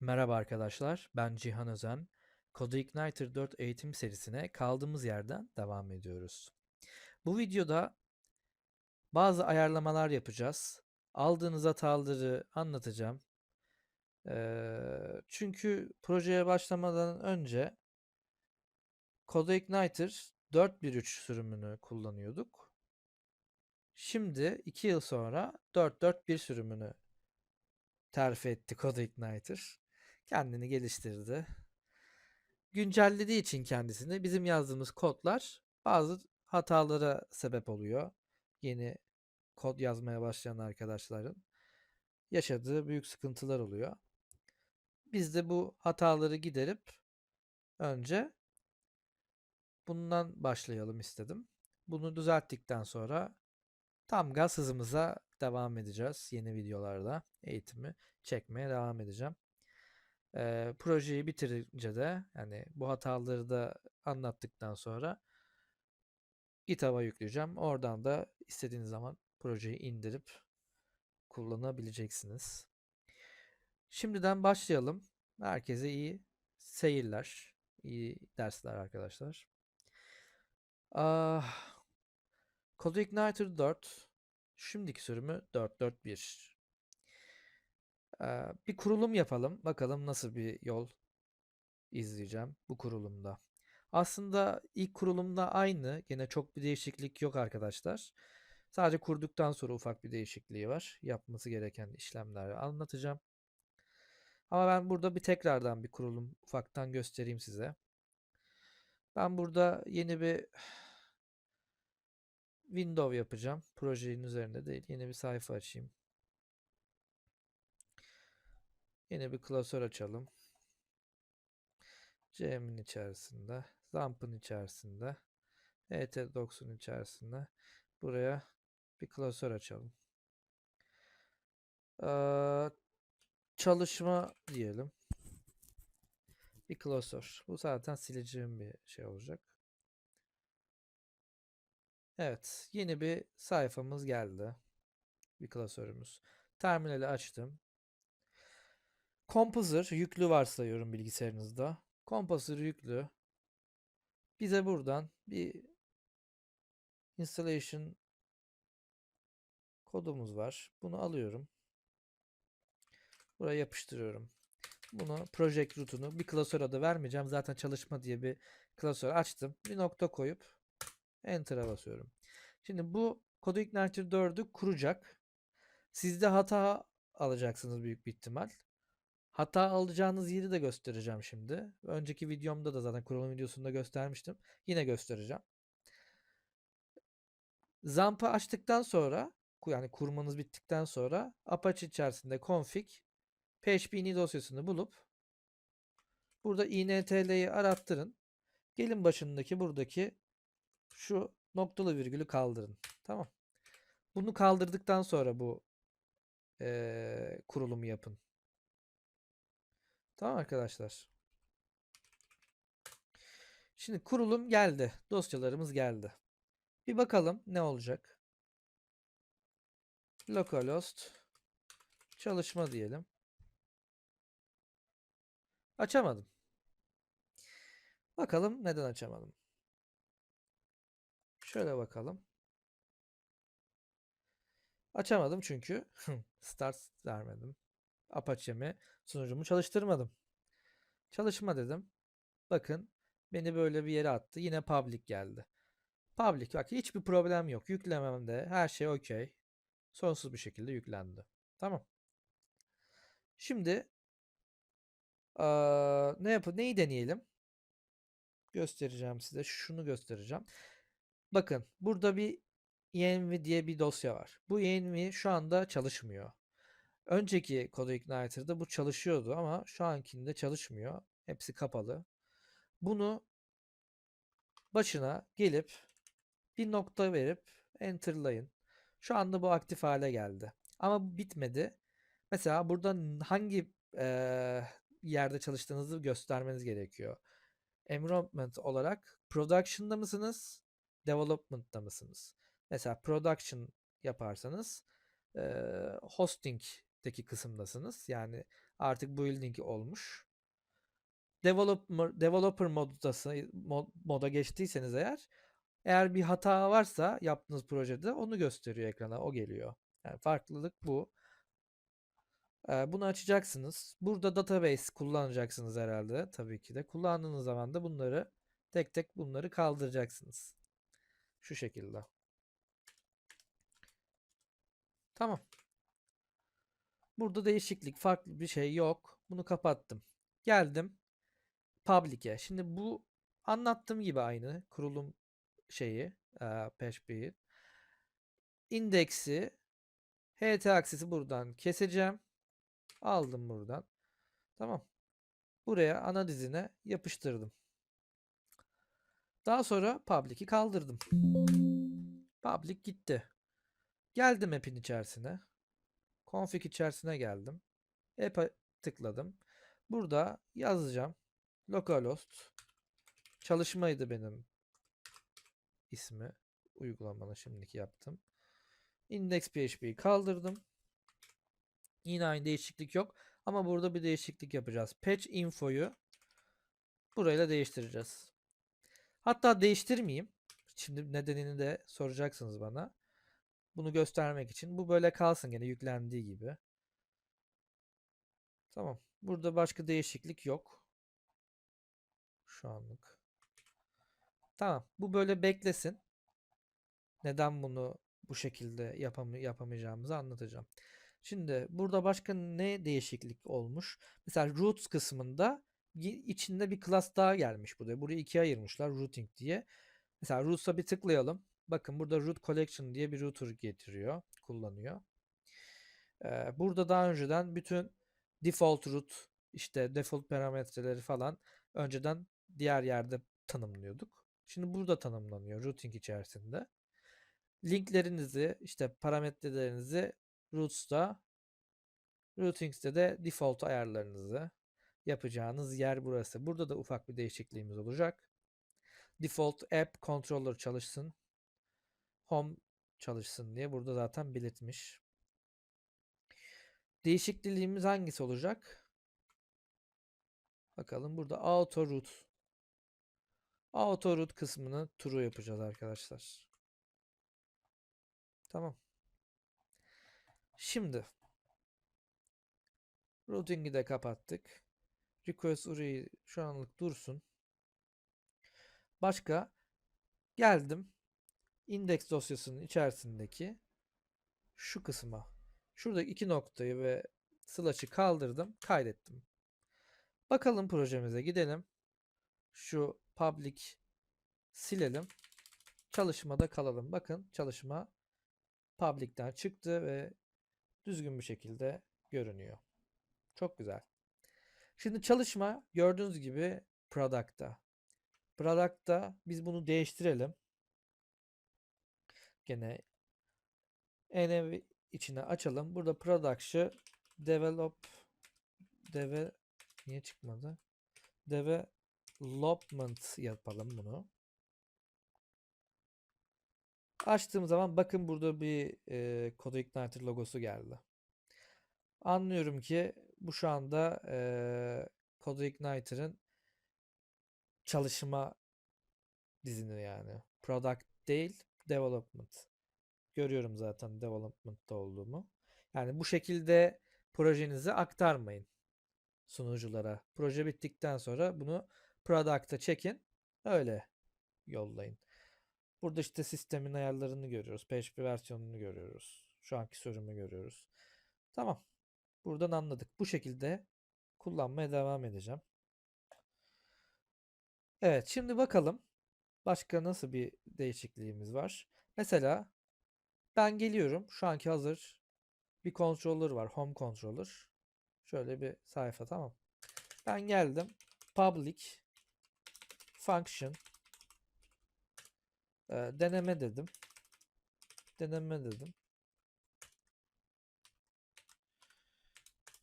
Merhaba arkadaşlar, ben Cihan Özen. CodeIgniter 4 eğitim serisine kaldığımız yerden devam ediyoruz. Bu videoda bazı ayarlamalar yapacağız. Aldığınız hataları anlatacağım. Ee, çünkü projeye başlamadan önce CodeIgniter 4.1.3 sürümünü kullanıyorduk. Şimdi 2 yıl sonra 4.4.1 sürümünü terfi etti CodeIgniter. Kendini geliştirdi. Güncellediği için kendisini bizim yazdığımız kodlar bazı hatalara sebep oluyor. Yeni kod yazmaya başlayan arkadaşların yaşadığı büyük sıkıntılar oluyor. Biz de bu hataları giderip önce bundan başlayalım istedim. Bunu düzelttikten sonra tam gaz hızımıza devam edeceğiz. Yeni videolarda eğitimi çekmeye devam edeceğim. Eee, projeyi bitirince de yani bu hataları da anlattıktan sonra GitHub'a yükleyeceğim. Oradan da istediğiniz zaman projeyi indirip kullanabileceksiniz. Şimdiden başlayalım. Herkese iyi seyirler, iyi dersler arkadaşlar. Ah, CodeIgniter 4, şimdiki sürümü 4.4.1. Ee, bir kurulum yapalım. Bakalım nasıl bir yol izleyeceğim bu kurulumda. Aslında ilk kurulumda aynı. Gene çok bir değişiklik yok arkadaşlar. Sadece kurduktan sonra ufak bir değişikliği var. Yapması gereken işlemleri anlatacağım. Ama ben burada bir tekrardan bir kurulum ufaktan göstereyim size. Ben burada yeni bir window yapacağım. Projenin üzerinde değil. Yeni bir sayfa açayım. Yeni bir klasör açalım. CM'in içerisinde, Zamp'ın içerisinde, ET90'ın içerisinde buraya bir klasör açalım. Ee, çalışma diyelim. Bir klasör. Bu zaten sileceğim bir şey olacak. Evet, yeni bir sayfamız geldi. Bir klasörümüz. Terminali açtım. Composer yüklü varsayıyorum bilgisayarınızda. Composer yüklü. Bize buradan bir installation kodumuz var. Bunu alıyorum. Buraya yapıştırıyorum. Bunu project root'unu bir klasör adı vermeyeceğim. Zaten çalışma diye bir klasör açtım. Bir nokta koyup enter'a basıyorum. Şimdi bu CodeIgniter 4'ü kuracak. Sizde hata alacaksınız büyük bir ihtimal. Hata alacağınız yeri de göstereceğim şimdi. Önceki videomda da zaten kurulum videosunda göstermiştim. Yine göstereceğim. Zamp'ı açtıktan sonra yani kurmanız bittikten sonra Apache içerisinde config php dosyasını bulup burada intl'yi arattırın. Gelin başındaki buradaki şu noktalı virgülü kaldırın. Tamam. Bunu kaldırdıktan sonra bu ee, kurulumu yapın. Tamam arkadaşlar. Şimdi kurulum geldi. Dosyalarımız geldi. Bir bakalım ne olacak. Localhost çalışma diyelim. Açamadım. Bakalım neden açamadım. Şöyle bakalım. Açamadım çünkü start vermedim. Apache'mi sunucumu çalıştırmadım. Çalışma dedim. Bakın beni böyle bir yere attı. Yine public geldi. Public bak hiçbir problem yok. Yüklememde her şey okey. Sonsuz bir şekilde yüklendi. Tamam. Şimdi aa, ne yapı neyi deneyelim? Göstereceğim size. Şunu göstereceğim. Bakın burada bir env diye bir dosya var. Bu env şu anda çalışmıyor. Önceki CodeIgniter'da bu çalışıyordu ama şu ankinde çalışmıyor. Hepsi kapalı. Bunu başına gelip bir nokta verip enter'layın. Şu anda bu aktif hale geldi. Ama bitmedi. Mesela burada hangi e, yerde çalıştığınızı göstermeniz gerekiyor. Environment olarak production'da mısınız? Development'da mısınız? Mesela production yaparsanız e, hosting'deki kısımdasınız. Yani Artık building olmuş. Developer, developer modası, mod, moda geçtiyseniz eğer eğer bir hata varsa yaptığınız projede onu gösteriyor ekrana. O geliyor. Yani farklılık bu. Ee, bunu açacaksınız. Burada database kullanacaksınız herhalde. Tabii ki de. Kullandığınız zaman da bunları tek tek bunları kaldıracaksınız. Şu şekilde. Tamam. Burada değişiklik, farklı bir şey yok. Bunu kapattım. Geldim public'e. Şimdi bu anlattığım gibi aynı kurulum şeyi, e, PHP'yi. İndeksi HT aksisi buradan keseceğim. Aldım buradan. Tamam. Buraya ana dizine yapıştırdım. Daha sonra public'i kaldırdım. Public gitti. Geldim app'in içerisine. Config içerisine geldim. App'e tıkladım. Burada yazacağım. Localhost çalışmaydı benim ismi. Uygulamanın şimdiki yaptım. Index PHP'yi kaldırdım. Yine aynı değişiklik yok. Ama burada bir değişiklik yapacağız. Patch info'yu burayla değiştireceğiz. Hatta değiştirmeyeyim. Şimdi nedenini de soracaksınız bana. Bunu göstermek için. Bu böyle kalsın gene yüklendiği gibi. Tamam. Burada başka değişiklik yok. Şu anlık. Tamam. Bu böyle beklesin. Neden bunu bu şekilde yapam yapamayacağımızı anlatacağım. Şimdi burada başka ne değişiklik olmuş? Mesela roots kısmında içinde bir class daha gelmiş burada. Burayı ikiye ayırmışlar routing diye. Mesela roots'a bir tıklayalım. Bakın burada root collection diye bir router getiriyor, kullanıyor. Burada daha önceden bütün default root, işte default parametreleri falan önceden diğer yerde tanımlıyorduk. Şimdi burada tanımlanıyor routing içerisinde. Linklerinizi, işte parametrelerinizi roots'ta, routing'de de default ayarlarınızı yapacağınız yer burası. Burada da ufak bir değişikliğimiz olacak. Default app controller çalışsın. Home çalışsın diye burada zaten belirtmiş. Değişikliğimiz hangisi olacak? Bakalım burada auto root. Auto root kısmını true yapacağız arkadaşlar. Tamam. Şimdi routing'i de kapattık. Request URI şu anlık dursun. Başka geldim. Index dosyasının içerisindeki şu kısma. Şurada iki noktayı ve slash'ı kaldırdım. Kaydettim. Bakalım projemize gidelim. Şu public silelim. Çalışmada kalalım. Bakın çalışma public'ten çıktı ve düzgün bir şekilde görünüyor. Çok güzel. Şimdi çalışma gördüğünüz gibi product'ta. Product'ta biz bunu değiştirelim. Gene env içine açalım. Burada product'ı develop deve niye çıkmadı? Development yapalım bunu. Açtığım zaman bakın burada bir e, CodeIgniter logosu geldi. Anlıyorum ki bu şu anda e, CodeIgniter'ın çalışma dizini yani. Product değil, development. Görüyorum zaten development'ta olduğumu. Yani bu şekilde projenizi aktarmayın sunuculara. Proje bittikten sonra bunu product'a çekin. Öyle yollayın. Burada işte sistemin ayarlarını görüyoruz. PHP versiyonunu görüyoruz. Şu anki sürümü görüyoruz. Tamam. Buradan anladık. Bu şekilde kullanmaya devam edeceğim. Evet şimdi bakalım. Başka nasıl bir değişikliğimiz var? Mesela ben geliyorum. Şu anki hazır bir controller var. Home controller. Şöyle bir sayfa tamam. Ben geldim. Public function e, deneme dedim. Deneme dedim.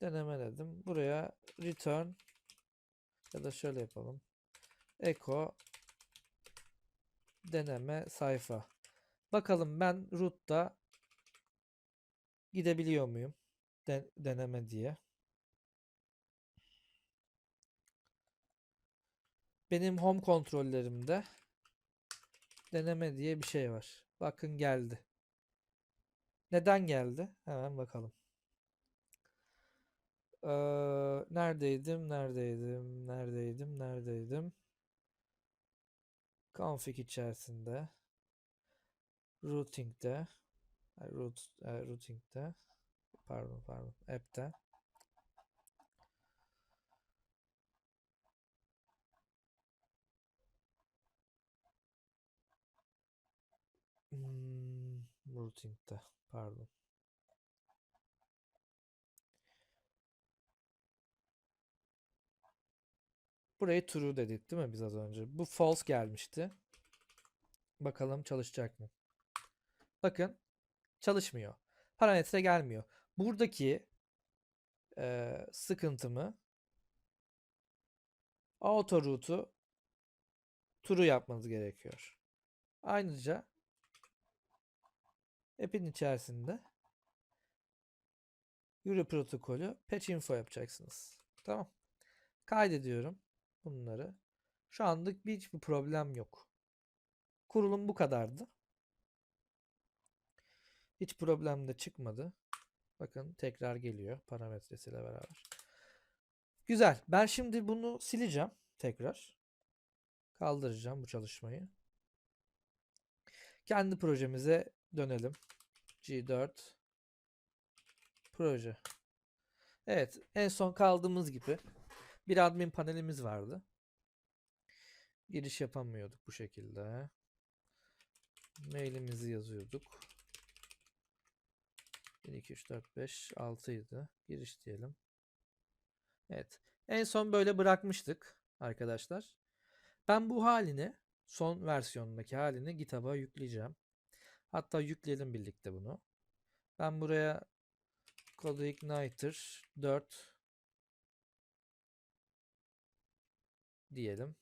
Deneme dedim. Buraya return ya da şöyle yapalım. Echo deneme sayfa. Bakalım ben root'ta gidebiliyor muyum? Den deneme diye. Benim home kontrollerimde deneme diye bir şey var. Bakın geldi. Neden geldi? Hemen bakalım. Ee, neredeydim, neredeydim, neredeydim, neredeydim. Config içerisinde. Routing'de. Root, routing'de. Pardon pardon. App'te. Hmm, routing'de. Pardon. Burayı true dedik değil mi biz az önce? Bu false gelmişti. Bakalım çalışacak mı? Bakın çalışmıyor. Parametre gelmiyor. Buradaki eee sıkıntımı auto route'u true yapmanız gerekiyor. Ayrıca app'in içerisinde Euro protokolü patch info yapacaksınız. Tamam. Kaydediyorum bunları. Şu anlık bir hiçbir problem yok. Kurulum bu kadardı. Hiç problem de çıkmadı. Bakın tekrar geliyor parametresiyle beraber. Güzel. Ben şimdi bunu sileceğim tekrar. Kaldıracağım bu çalışmayı. Kendi projemize dönelim. G4 proje. Evet, en son kaldığımız gibi bir admin panelimiz vardı. Giriş yapamıyorduk bu şekilde. Mailimizi yazıyorduk. 1, 2, 3, 4, 5, 6 idi. Giriş diyelim. Evet. En son böyle bırakmıştık arkadaşlar. Ben bu halini son versiyonundaki halini GitHub'a yükleyeceğim. Hatta yükleyelim birlikte bunu. Ben buraya CodeIgniter 4 diyelim.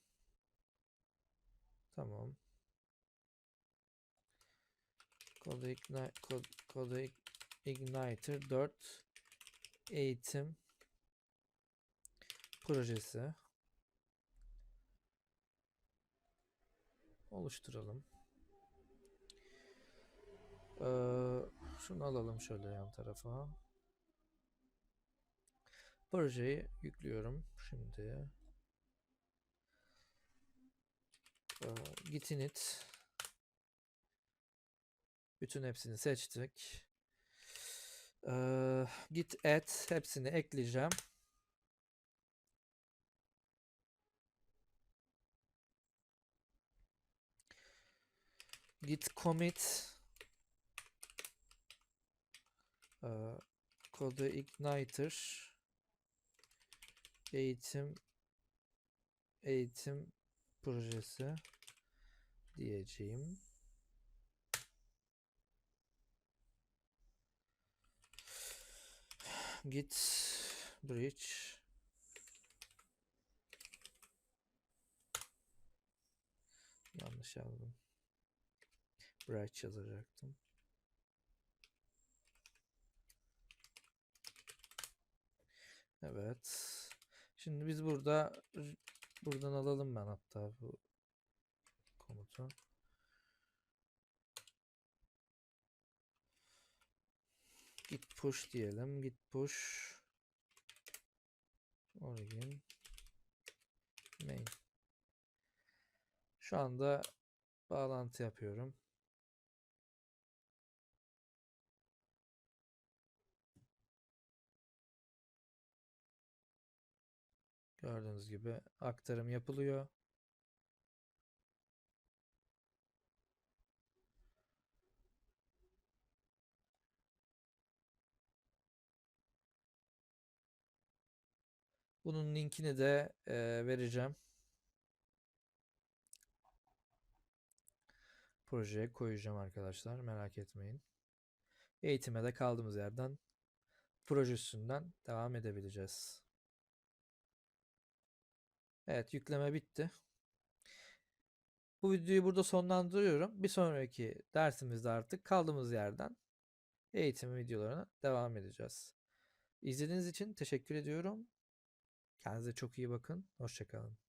Tamam. CodeIgniter, Code, CodeIgniter 4 eğitim projesi oluşturalım. Ee, şunu alalım şöyle yan tarafa. Projeyi yüklüyorum şimdi. Ee, git init. Bütün hepsini seçtik. Ee, git add hepsini ekleyeceğim. Git commit ee, kodu igniter eğitim eğitim projesi diyeceğim. Git bridge yanlış yazdım. Bridge yazacaktım. Evet. Şimdi biz burada buradan alalım ben hatta bu komutu. Git push diyelim. Git push origin main. Şu anda bağlantı yapıyorum. Gördüğünüz gibi aktarım yapılıyor. Bunun linkini de e, vereceğim. Projeye koyacağım arkadaşlar. Merak etmeyin. Eğitime de kaldığımız yerden proje üstünden devam edebileceğiz. Evet yükleme bitti. Bu videoyu burada sonlandırıyorum. Bir sonraki dersimizde artık kaldığımız yerden eğitim videolarına devam edeceğiz. İzlediğiniz için teşekkür ediyorum. Kendinize çok iyi bakın. Hoşçakalın.